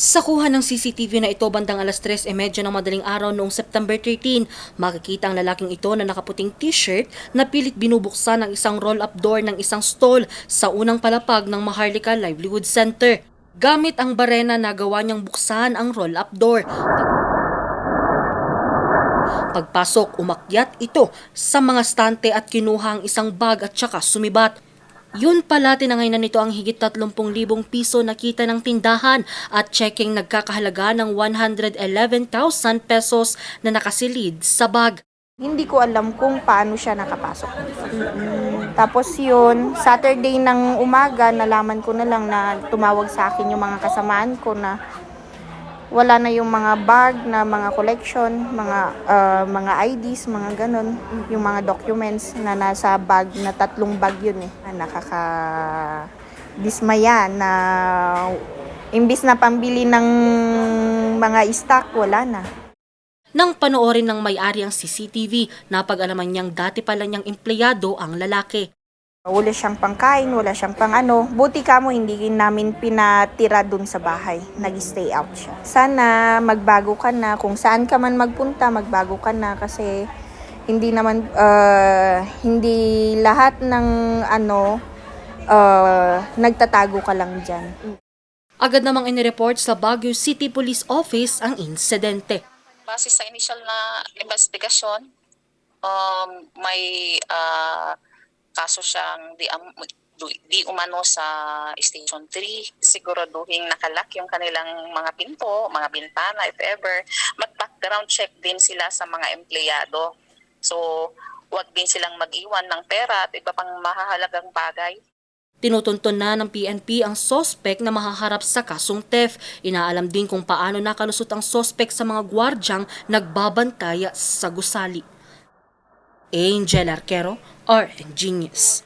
Sa kuha ng CCTV na ito bandang alas 3.30 ng madaling araw noong September 13, makikita ang lalaking ito na nakaputing t-shirt na pilit binubuksan ng isang roll-up door ng isang stall sa unang palapag ng Maharlika Livelihood Center. Gamit ang barena na gawa niyang buksan ang roll-up door. Pagpasok, umakyat ito sa mga stante at kinuha ang isang bag at saka sumibat. Yun pala tinangay na nito ang higit 30,000 piso na kita ng tindahan at checking nagkakahalaga ng 111,000 pesos na nakasilid sa bag. Hindi ko alam kung paano siya nakapasok. Mm, Tapos yun, Saturday ng umaga, nalaman ko na lang na tumawag sa akin yung mga kasamaan ko na wala na yung mga bag na mga collection, mga ah, mga IDs, mga ganon, yung mga documents na nasa bag na tatlong bag yun eh. Ah, Nakaka dismaya na imbis na pambili ng mga stock, wala na. Nang panoorin ng may-ari ang CCTV, napag-alaman niyang dati pala niyang empleyado ang lalaki. Wala siyang pangkain, wala siyang pang ano. Buti ka mo, hindi namin pinatira dun sa bahay. Nag-stay out siya. Sana magbago ka na. Kung saan ka man magpunta, magbago ka na. Kasi hindi naman, uh, hindi lahat ng ano, uh, nagtatago ka lang dyan. Agad namang inireport sa Baguio City Police Office ang insidente. base sa initial na investigasyon, um, may ah, kaso siyang di, am- di umano sa Station 3. Siguraduhin nakalak yung kanilang mga pinto, mga bintana, if ever. Mag-background check din sila sa mga empleyado. So, wag din silang mag-iwan ng pera at iba pang mahahalagang bagay. Tinutunton na ng PNP ang sospek na mahaharap sa kasong theft. Inaalam din kung paano nakalusot ang sospek sa mga gwardyang nagbabantaya sa gusali. Angel Arquero, RN Genius.